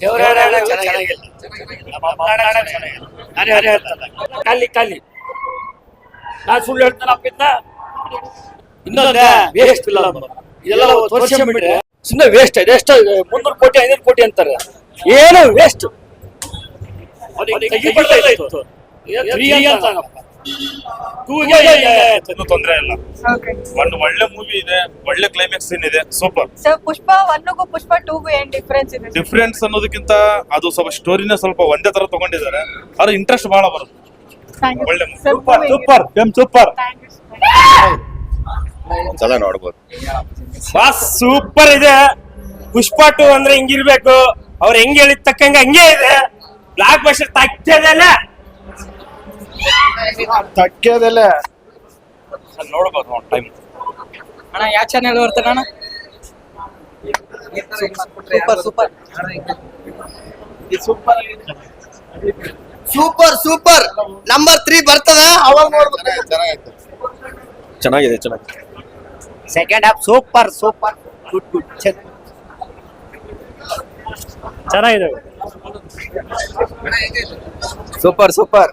ದೇವರಾಡ ಚೆನ್ನಾಗಿಲ್ಲ. ನಾನೇ ಅದೇ ಹೇಳ್ತಲ್ಲ ಖಾಲಿ ಖಾಲಿ ನಾನು ಸುಳ್ಳು ಇನ್ನೊಂದೇ ವೇಸ್ಟ್ ಇಲ್ಲ ಇದೆಲ್ಲ ತೋರಿಸ್ಕೊಂಡ್ಬಿಟ್ರೆ ಸುಮ್ಮನೆ ವೇಸ್ಟ್ ಇದೆ ಎಷ್ಟು ಮುನ್ನೂರು ಕೋಟಿ ಐನೂರು ಕೋಟಿ ಅಂತಾರೆ. ಏನು ವೇಸ್ಟ್ ಏನು ತೊಂದರೆ ಇಲ್ಲ. ಒಂದು ಒಳ್ಳೆ ಮೂವಿ ಇದೆ ಒಳ್ಳೆ ಕ್ಲೈಮ್ಯಾಕ್ಸ್ ಸೀನ್ ಇದೆ. ಸೂಪರ್ ಸರ್ ಪುಷ್ಪ ಒನ್ಗೂ ಪುಷ್ಪ ಟೂಗೂ ಏನ್ ಡಿಫ್ರೆನ್ಸ್ ಇದೆ? ಡಿಫ್ರೆನ್ಸ್ ಅನ್ನೋದಕ್ಕಿಂತ ಅದು ಸ್ವಲ್ಪ ಸ್ಟೋರಿನ ಸ್ವಲ್ಪ ಒಂದೇ ತರ ತಗೊಂಡಿದ್ದಾರೆ. ಅದ್ರ ಇಂಟ್ರೆಸ್ಟ್ ಬಹಳ ಬರುತ್ತೆ. ಒಳ್ಳೆ ಸೂಪರ್ ಸೂಪರ್ ಎಂ ಸೂಪರ್ ಥ್ಯಾಂಕ್ ಯು ಸಲ ನೋಡ್ಬೋದು. ಬಾಸ್ ಸೂಪರ್ ಇದೆ. ಪುಷ್ಪ ಟೂ ಅಂದ್ರೆ ಹಿಂಗಿರ್ಬೇಕು. ಅವ್ರ ಹೆಂಗ್ ಹೇಳಿದ ತಕ್ಕಂಗೆ ಹಂಗೆ ಇದೆ. ಬ್ಲಾಕ್ ಬಸ್ಟರ್ ತಕ್ಕದಲ್ಲ ತಕ್ಕದಲ್ಲ ನೋಡಬಹುದು ಒಂದು ಟೈಮ್ ಅಣ್ಣ ಯಾವ ಚಾನೆಲ್ ಬರ್ತಾನೆ ಅಣ್ಣ? Super super super super number three ಬರ್ತದ? ಅವಾಗ ನೋಡ್ಬೇಕು ಚೆನ್ನಾಗಿದೆ ಚೆನ್ನಾಗಿದೆ. Second half super super good good ಚೆನ್ನಾಗಿದೆ. ಸೂಪರ್ ಸೂಪರ್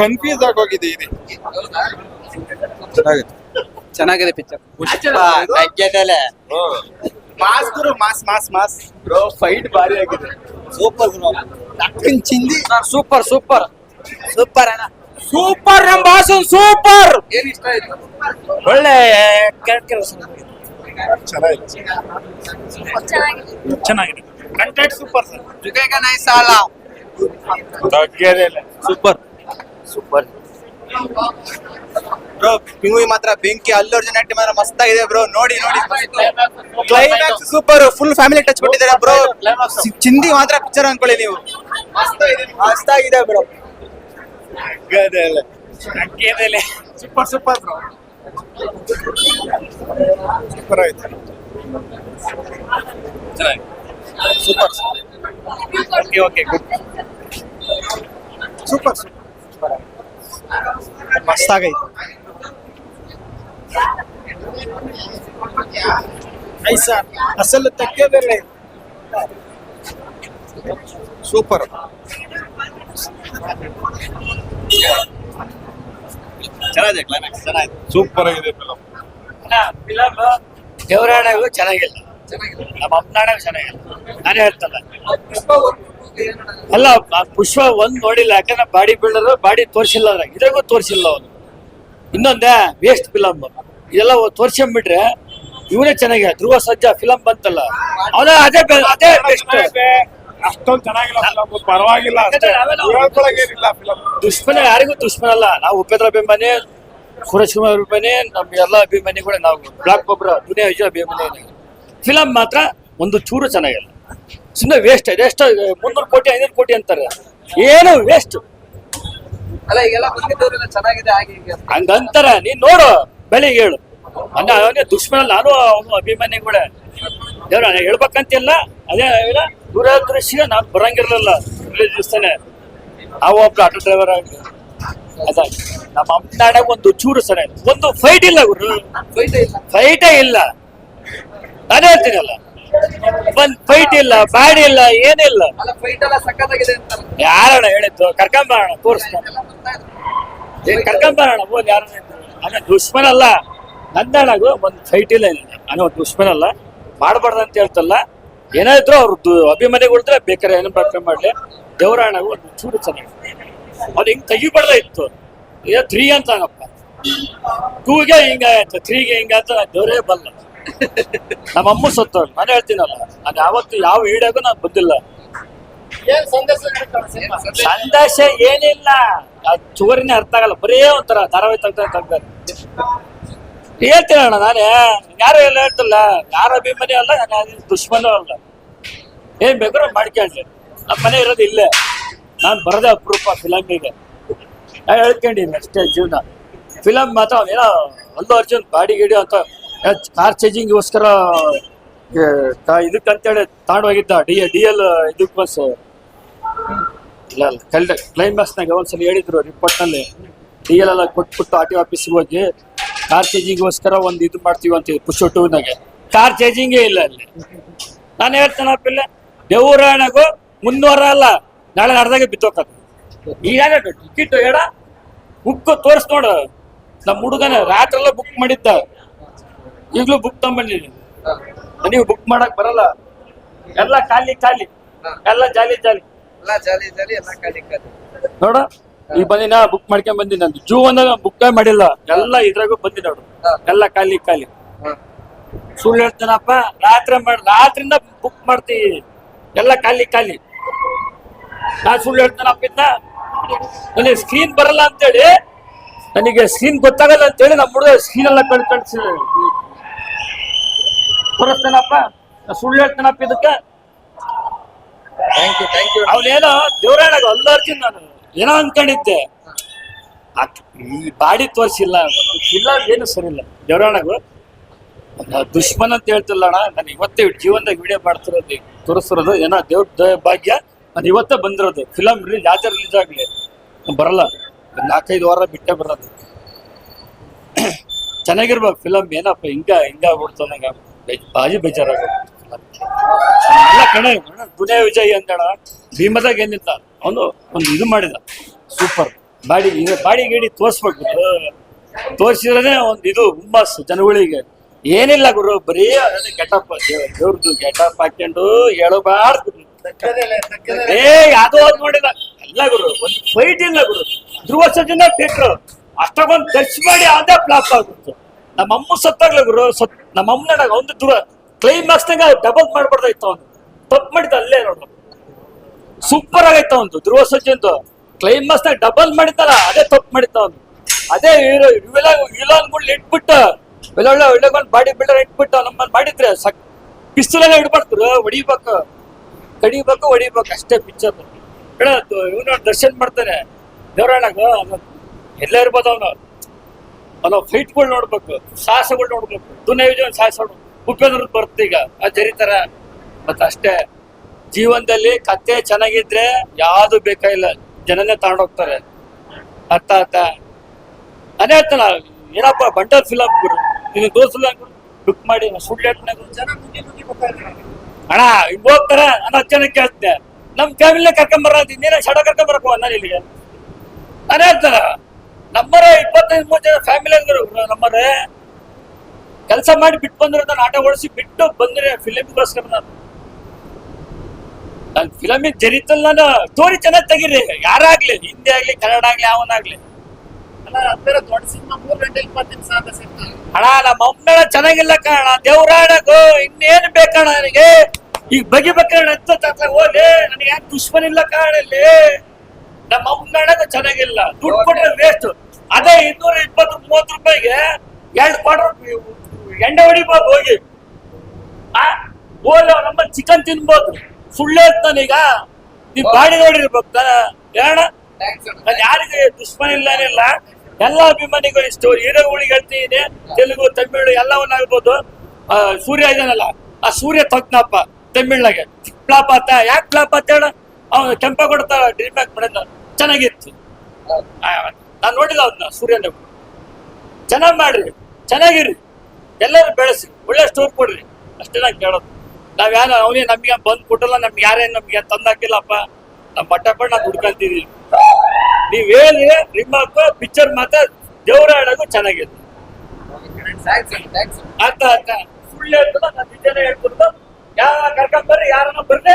ಕನ್ಫ್ಯೂಸ್ ಆಗೋಗಿದೆ ಇದೆ. ಚೆನ್ನಾಗಿದೆ. ಚೆನ್ನಾಗಿದೆ ಪಿಕ್ಚರ್ ಪುಷ್ಪ ಮಾಸ್ ಗುರು mass mass mass bro fight ಭಾರಿ ಆಗಿದೆ. ಸೂಪರ್ ಟಕ್ಕನ್ ಚಿಂದಿ ಸೂಪರ್ ಸೂಪರ್ ಸೂಪರ್ ಅಣ್ಣ. ಸೂಪರ್ ನಮ್ ಬಾಸು ಸೂಪರ್ ಏನ್ ಇಷ್ಟ ಆಯ್ತು? ಒಳ್ಳೆ ಕ್ಯಾರೆಕ್ಟರ್ ಚೆನ್ನಾಗಿದೆ. ಕಂಟೆಂಟ್ ಸೂಪರ್ ಸರ್ ಜುಗೇಗ ನೈಸ್ ತಕ್ಕದಲೆ ಸೂಪರ್. ಸೂಪರ್. ಬ್ರೋ ಪಿಂಗುವಿ ಮಾತ್ರ ಬೆಂಕಿ ಅಲ್ಲು ಅರ್ಜುನ್ ಆಕ್ಟಿಂಗ್ ಮಾತ್ರ ಮಸ್ತ್ ಆಗಿದೆ ಬ್ರೋ. ನೋಡಿ ನೋಡಿ. Climax super full family touch ಕೊಟ್ಟಿದ್ದಾರೆ ಬ್ರೋ. ಚಿಂದಿ ಮಾತ್ರ ಪಿಕ್ಚರ್ ಅನ್ಕೊಳ್ಳಿ ನೀವು. ಮಸ್ತ್ ಆಗಿದೆ bro. Super super bro. Super ಆಯ್ತು. Super. Okay okay good. Super ಮಸ್ತ್ ಆಗೈತೆ ಅಸಲ್ ಅಸಲು ತಕ್ಕದಲೆ ಸೂಪರ್ ಚೆನ್ನಾಗಿದೆ ಕ್ಲೈಮ್ಯಾಕ್ಸ್ ಚೆನ್ನಾಗಿದೆ ಸೂಪರ್ ಆಗಿದೆ ಫಿಲಂ ಫಿಲಮ್ ದೇವರಾಡಗೂ ಚೆನ್ನಾಗಿಲ್ಲ ನಮ್ಮ ಅಪ್ಪನಾಡಗೂ ಚೆನ್ನಾಗಿಲ್ಲ ನಾನೇ ಹೇಳ್ತಲ್ಲ. ಅಲ್ಲ ಪುಷ್ಪ ಒಂದ್ ನೋಡಿಲ್ಲ ಯಾಕಂದ್ರೆ ಬಾಡಿ ಬಿಲ್ಡರ್ ಬಾಡಿ ತೋರಿಸಿಲ್ಲ ಅದ್ರಾಗ. ಇದ್ರಾಗೂ ತೋರಿಸಿಲ್ಲ ಅವನು ಇನ್ನೊಂದೇ ವೇಸ್ಟ್ ಫಿಲಮ್ ಇದೆಲ್ಲ ತೋರ್ಸ್ಕೊಂಡ್ಬಿಟ್ರೆ ಇವನೇ ಚೆನ್ನಾಗಿ ಧ್ರುವ ಸಜ್ಜ ಫಿಲಮ್ ಬಂತಲ್ಲ. ಅವನ ಅದೇ ಅದೇ ಬೆಸ್ಟ್ ಅಷ್ಟೊಂದು ಚೆನ್ನಾಗಿಲ್ಲ ಫಿಲಂ ಪರವಾಗಿಲ್ಲ ಫಿಲಂ ದುಶ್ಮನ ಯಾರಿಗೂ ದುಶ್ಮನ ಅಲ್ಲ. ನಾವು ಉಪೇಂದ್ರ ಅಭಿಮಾನಿ ಸುರೇಶ್ ಕುಮಾರ್ ಅಭಿಮಾನಿ ನಮ್ ಎಲ್ಲ ಅಭಿಮಾನಿ ಕೂಡ ನಾವು. ಬ್ಲಾಕ್ ಗೊಬ್ಬರ ದುನಿಯಾ ವಿಜಯ ಅಭಿಮಾನಿ. ಫಿಲಮ್ ಮಾತ್ರ ಒಂದು ಚೂರು ಚೆನ್ನಾಗಿಲ್ಲ. ಸುಮ್ಮನೆ ವೇಸ್ಟ್ ಇದೆ ಎಷ್ಟು ಮುನ್ನೂರು ಕೋಟಿ ಐನೂರು ಕೋಟಿ ಅಂತಾರೆ. ಏನು ವೇಸ್ಟ್ ಅಲ್ಲ ಈಗೆಲ್ಲ ಬಂದಿದ್ದವರೆಲ್ಲ ಚೆನ್ನಾಗಿದೆ ಹಾಗೆ ಹೀಗೆ ಅಂತ. ಹಂಗಂತಾರ. ನೀನ್ ನೋಡು ಬೆಳಿಗ್ಗೆ ಹೇಳು. ಅನ್ನ ಅವನೇ ದುಶ್ಮನ ನಾನು ಅವನು ಅಭಿಮಾನಿ ಕೂಡ. ದೇವ್ರ ಹೇಳ್ಬೇಕಂತಿಲ್ಲ. ಅದೇ ಇಲ್ಲ ದೂರದೃಶ್ಯ ನಾನು ಬರಂಗಿರ್ಲಿಲ್ಲ ರಿಲೀಸ್ ಅವ ನಾವು ಒಬ್ರು ಆಟೋ ಡ್ರೈವರ್ ಆಗಿ. ಅದ ನಮ್ಮ ಅಮ್ಮನಾಡ ಒಂದು ಚೂರು ಸರಿ. ಒಂದು ಫೈಟ್ ಇಲ್ಲ ಗುರು. ಇಲ್ಲ. ಫೈಟೇ ಇಲ್ಲ. ನಾನೇ ಹೇಳ್ತೀನಲ್ಲ. ಒಂದ್ ಫೈಟ್ ಇಲ್ಲ ಬ್ಯಾಡ್ ಇಲ್ಲ ಏನಿಲ್ಲ. ಅಂತ ಯಾರಣ್ಣ ಹೇಳಿದ್ದು? ಕರ್ಕೊಂಬರೋಣ ತೋರಿಸ್ತಾನೆ ಕರ್ಕೊಂಬರೋಣ ಹೋದ್ ಯಾರು ಅನ್ನ ದುಶ್ಮನ್ ಅಲ್ಲ. ನಂದಣಗು ಒಂದು ಫೈಟ್ ಇಲ್ಲ ಇಲ್ಲ. ಅನ್ನೋ ದುಶ್ಮನ್ ಅಲ್ಲ. ಮಾಡಬಾರ್ದು ಅಂತ ಹೇಳ್ತಲ್ಲ. ಏನಾದ್ರು ಅವ್ರದ್ದು ಅಭಿಮಾನಿಗಳಿದ್ರೆ ಬೇಕಾದ್ರೆ ಏನು ಪ್ರಾರ್ಥನೆ ಮಾಡ್ಲಿ. ದೇವರಾಣಗು ಒಂದು ಚೂರು ಚೆನ್ನಾಗಿ. ಅದು ಹಿಂಗ್ ತೆಗಿಬಾರ್ದ ಇತ್ತು. ಈಗ ತ್ರೀ ಅಂತಾನಪ್ಪ ಟೂಗೆ ಹಿಂಗಾಯ್ತು ತ್ರೀಗೆ ಹಿಂಗಾಯ್ತು ದೇವರೇ ಬಲ್ಲ. ನಮ್ಮ ಅಮ್ಮ ಸತ್ತವ್ರು ನಾನು ಹೇಳ್ತೀನಲ್ಲ ನಾನು ಯಾವತ್ತು ಯಾವ ಈಡಾಗೂ ನಾನು ಬಂದಿಲ್ಲ. ಸಂದೇಶ ಏನಿಲ್ಲ. ಆ ಚೋರಿನೇ ಅರ್ಥ ಆಗಲ್ಲ. ಬರೀ ಒಂಥರ ಧಾರಾವಾಹಿ ತೆಗ್ದ ಹೇಳ್ತೀನಿ ಹೇಳ್ತೀನಣ್ಣ ನಾನೇ. ಯಾರು ಎಲ್ಲ ಹೇಳ್ತಿಲ್ಲ. ಯಾರ ಅಭಿಮಾನಿ ಅಲ್ಲ ನಾನು ದುಶ್ಮನೂ ಅಲ್ಲ. ಏನ್ ಬೇಕಾದ್ರೂ ಮಾಡ್ಕೊಂಡ್ರಿ ನಮ್ಮ ಮನೆ ಇರೋದು ಇಲ್ಲೇ. ನಾನು ಬರದೆ ಅಪರೂಪ ಫಿಲಮಿಗೆ ಹೇಳ್ಕೊಂಡಿ ನೆಕ್ಸ್ಟ್ ಜೀವನ. ಫಿಲಮ್ ಮಾತ್ರ ಏನೋ ಅಲ್ಲು ಅರ್ಜುನ್ ಬಾಡಿ ಗಿಡಿ ಅಂತ ಕಾರ್ ಚೇಂಜಿಂಗ್ಗೋಸ್ಕರ ಇದಕ್ಕಂತೇಳಿ ತಗೊಂಡೋಗಿದ್ದ ಡಿ ಡಿ ಎಲ್ ಇದಕ್ಕೆ ಬಸ್ ಇಲ್ಲ ಇಲ್ಲ ಕ್ಲೈಮ್ ಕ್ಲೈಮ್ಯಾಕ್ಸ್ನಾಗ ಒಂದ್ಸಲ ಹೇಳಿದ್ರು ರಿಪೋರ್ಟ್ನಲ್ಲಿ ಡಿ ಎಲ್ ಎಲ್ಲ ಕೊಟ್ಬಿಟ್ಟು ಆರ್ ಟಿ ಆಫೀಸ್ಗೆ ಹೋಗಿ ಕಾರ್ ಚೇಂಜಿಂಗ್ಗೋಸ್ಕರ ಒಂದು ಇದು ಮಾಡ್ತೀವಿ ಅಂತ ಪುಷ್ ಟೂನಾಗೆ ಕಾರ್ ಚೇಂಜಿಂಗೇ ಇಲ್ಲ ಅಲ್ಲಿ. ನಾನು ಹೇಳ್ತೇನಪ್ಪ ಪಿಲ್ಲೆ ದೇವರಾಯಣಗೂ ಮುನ್ನೂರ ಅಲ್ಲ, ನಾಳೆ ಅರ್ಧಾಗೆ ಬಿತ್ತೋಕತ್ತ ಈಗ ಟಿಕೆಟ್ ಹೇಳ ಬುಕ್ ತೋರಿಸ್ ನೋಡು. ನಮ್ಮ ಹುಡುಗನ ರಾತ್ರಿಲ್ಲ ಬುಕ್ ಮಾಡಿದ್ದ. ಈಗಲೂ ಬುಕ್ ತಗೊಂಡ್ಬಂದಿದ್ದೀನಿ ನೀವು ಬುಕ್ ಮಾಡಕ್ ಬರಲ್ಲ. ಎಲ್ಲ ಖಾಲಿ ಖಾಲಿ. ಎಲ್ಲ ಜಾಲಿ ಜಾಲಿ. ಎಲ್ಲ ಜಾಲಿ ಜಾಲಿ ಎಲ್ಲ ಖಾಲಿ ಖಾಲಿ. ನೋಡು ಈಗ ಬಂದಿನ ಬುಕ್ ಮಾಡ್ಕೊಂಡ್ ಬಂದಿನಿ ಜೂ ಅಂದಾಗ ಬುಕ್ ಮಾಡಿಲ್ಲ. ಎಲ್ಲ ಇದ್ರಾಗೂ ಬಂದಿ ನೋಡು. ಎಲ್ಲ ಖಾಲಿ ಖಾಲಿ. ಸುಳ್ಳು ಹೇಳ್ತಾನಪ್ಪ ರಾತ್ರಿ ಮಾಡ ರಾತ್ರಿಂದ ಬುಕ್ ಮಾಡ್ತೀವಿ ಎಲ್ಲ ಖಾಲಿ ಖಾಲಿ. ನಾ ಸುಳ್ಳು ಹೇಳ್ತಾನಪ್ಪ ಇದ್ನ. ನನಗೆ ಸ್ಕ್ರೀನ್ ಬರಲ್ಲ ಅಂತೇಳಿ ನನಗೆ ಸ್ಕ್ರೀನ್ ಗೊತ್ತಾಗಲ್ಲ ಅಂತೇಳಿ ನಮ್ಮ ಹುಡುಗ ಸ್ಕ್ರೀನ್ ಎಲ್ಲ ಕಣ್ ತೋರಿಸ್ತಾನಪ್ಪ? ನಾ ಸುಳ್ಳು ಹೇಳ್ತಾನಪ್ಪ ಇದಕ್ಕೆ? ಅವನೇನೋ ದೇವರಾಣಗ ಅಲ್ಲರ್ಜುನ್ ನಾನು. ಏನೋ ಅನ್ಕೊಂಡಿದ್ದೆ. ಈ ಬಾಡಿ ತೋರಿಸಿಲ್ಲ. ಇಲ್ಲ ಏನು ಸರಿ ಇಲ್ಲ. ದೇವರಾಣಗು ದುಶ್ಮನ್ ಅಂತ ಹೇಳ್ತಿಲ್ಲಣ್ಣ ನಾನು ಇವತ್ತೇ ಜೀವನದಾಗ ವಿಡಿಯೋ ಮಾಡ್ತಿರೋದು ತೋರಿಸಿರೋದು ಏನೋ ದೇವ್ರ ಭಾಗ್ಯ. ನಾನು ಇವತ್ತೇ ಬಂದಿರೋದು. ಫಿಲಮ್ ರಿಲೀಸ್ ಯಾವ್ದೇ ರಿಲೀಸ್ ಆಗಲಿ. ಬರಲ್ಲ. ನಾಲ್ಕೈದು ವಾರ ಬಿಟ್ಟೆ ಬರೋದು. ಚೆನ್ನಾಗಿರ್ಬೇಕು ಫಿಲಮ್ ಏನಪ್ಪ ಹಿಂಗ ಹಿಂಗ ಆಗ್ಬಿಡ್ತು ಬಾಜಿ ಬೇಜಾರಾಗುತ್ತೆ ಎಲ್ಲ ಕಣ ದುನಿಯಾ ವಿಜಯ್ ಅಂತೇಳ ಭೀಮದಾಗ ಏನಿಲ್ಲ ಅವನು ಒಂದು ಇದು ಮಾಡಿದ. ಸೂಪರ್. ಬಾಡಿ ಈಗ ಬಾಡಿ ಗಿಡಿ ತೋರ್ಸ್ಬೇಕು. ತೋರಿಸಿದ್ರೆ ಒಂದು ಇದು ಹುಮ್ಮಸ್ ಜನಗಳಿಗೆ. ಏನಿಲ್ಲ ಗುರು ಬರೀ ಅದೇ ಗೆಟಪ್ ದೇವ್ರದ್ದು ಗೆಟಪ್ ಹಾಕೊಂಡು ಹೇಳಬಾರ್ದು. ಏ ಯಾವುದೋ ಅದು ನೋಡಿಲ್ಲ. ಎಲ್ಲ ಗುರು ಒಂದು ಫೈಟ್ ಇಲ್ಲ ಗುರು. ಧ್ರುವ ಸಜ್ಜನ ಥಿಯೇಟ್ರು ಅಷ್ಟೊಂದು ಖರ್ಚು ಮಾಡಿ ಅದೇ ಫ್ಲಾಪ್ ಆಗುತ್ತೆ. ನಮ್ಮ ಅಮ್ಮ ಸತ್ತಾಗ್ಲ ಗುರು ಸತ್ ನಮ್ಮ ಅಮ್ಮನ ಒಂದು ಧ್ರುವ ಕ್ಲೈಮ್ಯಾಕ್ಸ್ನಾಗ ಡಬಲ್ ಮಾಡ್ಬಾರ್ದಾಯ್ತು ಅವನು. ತಪ್ಪು ಮಾಡಿದ ಅಲ್ಲೇ ನೋಡು. ಸೂಪರ್ ಆಗೈತ ಒಂದು ಧ್ರುವ ಸರ್ಜನ್ದು ಕ್ಲೈಮ್ಯಾಕ್ಸ್ನಾಗ ಡಬಲ್ ಮಾಡಿದ್ದಲ್ಲ, ಅದೇ ತಪ್ಪು ಮಾಡಿದ್ದ ಅವನು. ಅದೇ ವಿಲಾನ್ಗಳು ಇಟ್ಬಿಟ್ಟು ಒಳ್ಳೊಳ್ಳೆ ಒಳ್ಳೆ ಬಾಡಿ ಬಿಲ್ಡರ್ ಇಟ್ಬಿಟ್ಟು ನಮ್ಮನ್ನು ಮಾಡಿದ್ರೆ ಸಕ್ ಪಿಸ್ತೂಲೆಲ್ಲ ಇಡ್ಬಾರ್ದು ಹೊಡಿಬೇಕು. ಕಡಿಬೇಕು, ಹೊಡಿಬೇಕು, ಅಷ್ಟೇ ಪಿಕ್ಚರ್ ಇವನು ದರ್ಶನ್ ಮಾಡ್ತಾನೆ. ದೇವರಾಣಗ ಎಲ್ಲೇ ಇರ್ಬೋದು ಅವನು. ಅವನು ಫೈಟ್ಗಳು ನೋಡ್ಬೇಕು, ಸಾಹಸಗಳು ನೋಡ್ಬೇಕು. ದುನಿಯಾ ವಿಜಯ್ ಸಾಹಸ ಉಪೇಂದ್ರ ಬರುತ್ತೆ ಈಗ, ಆ ಜರಿತಾರ. ಮತ್ತೆ ಅಷ್ಟೇ, ಜೀವನದಲ್ಲಿ ಕತೆ ಚೆನ್ನಾಗಿದ್ರೆ ಯಾವುದು ಬೇಕಾಗಿಲ್ಲ ಜನನೇ ತಗೊಂಡೋಗ್ತಾರೆ ಅರ್ಥ ಅರ್ಥ ಅದೇ ಹೇಳ್ತಾನ, ಏನಪ್ಪ ಬಂಡಲ್ ಫಿಲಮ್ ಗುರು ನಿನ್ನ ದೋಸ್ತ ಬುಕ್ ಮಾಡಿ ಸುಳ್ಳು ಅಣ್ಣ ಹಿಂಗ್ ಹೋಗ್ತಾರ? ನಾನು ಹತ್ತು ಜನ ಕೇಳ್ತೆ ಕರ್ಕೊಂಡ್ ಫ್ಯಾಮಿಲಿನ ಕರ್ಕೊಂಬರ ಇನ್ನೇನ ಶಡ ಬರಕೋ ನಾನು ಇಲ್ಲಿಗೆ. ಅದೇ ನಮ್ಮರೇ ಇಪ್ಪತ್ತೈದು ಮೂರು ಜನ ಫ್ಯಾಮಿಲಿ ನಮ್ಮರೇ ಕೆಲಸ ಮಾಡಿ ಬಿಟ್ಟು ಬಂದಿರೋ ನಾನು ಆಟ ಓಡಿಸಿ ಬಿಟ್ಟು ಬಂದ್ರೆ ಫಿಲಮ್ಗೋಸ್ಕರ ನಾನು. ನಾನು ಫಿಲಮಿಗೆ ಜರಿತಲ್ಲ ನಾನು. ತೋರಿ ಚೆನ್ನಾಗಿ ತೆಗೀರಿ. ಯಾರಾಗ್ಲಿ ಹಿಂದಿ ಆಗ್ಲಿ ಕನ್ನಡ ಆಗ್ಲಿ ಅವನಾಗ್ಲಿ ಅಣ್ಣ ನಮ್ಮ ಅಮ್ಮನ ಚೆನ್ನಾಗಿಲ್ಲ ಕಾರಣ ಗೋ ಇನ್ನೇನು ಬೇಕಣ ನನಗೆ? ಈಗ ಬಗೆ ಎಂತ ಹೋಗಿ ನನಗೆ ಯಾಕೆ ದುಶ್ಮನ್ ಇಲ್ಲ ಕಾರಣ ಇಲ್ಲಿ? ನಮ್ಮ ಅಮ್ಮನಾಡಗ ಚೆನ್ನಾಗಿಲ್ಲ. ದುಡ್ಡು ಕೊಟ್ಟರೆ ವೇಸ್ಟ್ ಅದೇ ಇನ್ನೂರ ಇಪ್ಪತ್ತು ಮೂವತ್ತು ರೂಪಾಯಿಗೆ ಎರಡು ಕ್ವಾರ್ಟರ್ ಎಣ್ಣೆ ಹೊಡಿಬೋದು ಹೋಗಿ. ಆ? ಹೋಗಿ ನಮ್ಮ ಚಿಕನ್ ತಿನ್ಬೋದು. ಸುಳ್ಳು ಹೇಳ್ತಾನೀಗ ನೀವ್ ಬಾಡಿ ನೋಡಿರ್ಬೇಕು ಹೇಳ ನಾನು ಯಾರಿಗೆ ದುಶ್ಮನ್ ಇಲ್ಲ ಏನಿಲ್ಲ. ಎಲ್ಲ ಅಭಿಮಾನಿಗಳು ಇಷ್ಟು ಹೀರೋಗಳಿಗೆ ಹೇಳ್ತೀನಿ ತೆಲುಗು ತಮಿಳು ಎಲ್ಲವನ್ನಾಗ್ಬೋದು ಆ, ಸೂರ್ಯ ಇದಾನಲ್ಲ. ಆ ಸೂರ್ಯ ತಗ್ನಪ್ಪ ತಮಿಳ್ನಾಗೆ. ಫ್ಲಾಪ್ ಆತ ಯಾಕೆ ಫ್ಲಾಪ್ ಆತ ಹೇಳ? ಅವನು ಕೆಂಪ ಕೊಡ್ತಾರ ಡಿಮ್ಯಾಕ್ ಮಾಡಿದ ಚೆನ್ನಾಗಿತ್ತು. ನಾನು ನೋಡಿಲ್ಲ ಅದನ್ನ ಸೂರ್ಯನ. ಚೆನ್ನಾಗಿ ಮಾಡ್ರಿ, ಚೆನ್ನಾಗಿರಿ. ಎಲ್ಲರೂ ಬೆಳೆಸಿ ಒಳ್ಳೆ ಸ್ಟೋರ್ ಕೊಡ್ರಿ. ಅಷ್ಟೇ ನಾನು ಕೇಳೋದು. ನಾವ್ ಯಾರ, ಅವನೇ ನಮ್ಗೆ ಬಂದ್ ಕೊಟ್ಟಲ್ಲ, ನಮ್ಗೆ ಯಾರೇನ್ ನಮ್ಗೆ ತಂದಾಕಿಲ್ಲಪ್ಪ ನಮ್ಮ ಬಟ್ಟೆ ನಾವು ಹುಡ್ಕಂತೀವಿ ನೀವ್ ಹೇಳಿ ನಿಮ್ಮ ಪಿಕ್ಚರ್ ಮಾತ್ರ ದೇವ್ರ ಹಾಡೋದು ಥ್ಯಾಂಕ್ಸ್ ಅರ್ಥ ಅರ್ಥ ಸುಳ್ಳು ಹೇಳ್ತದ ನಾನು ನಿಜನೇ ಯಾರ ಕರ್ಕೊಂಡ್ ಬರ್ರಿ, ಯಾರನ್ನ ಬರ್ರಿ.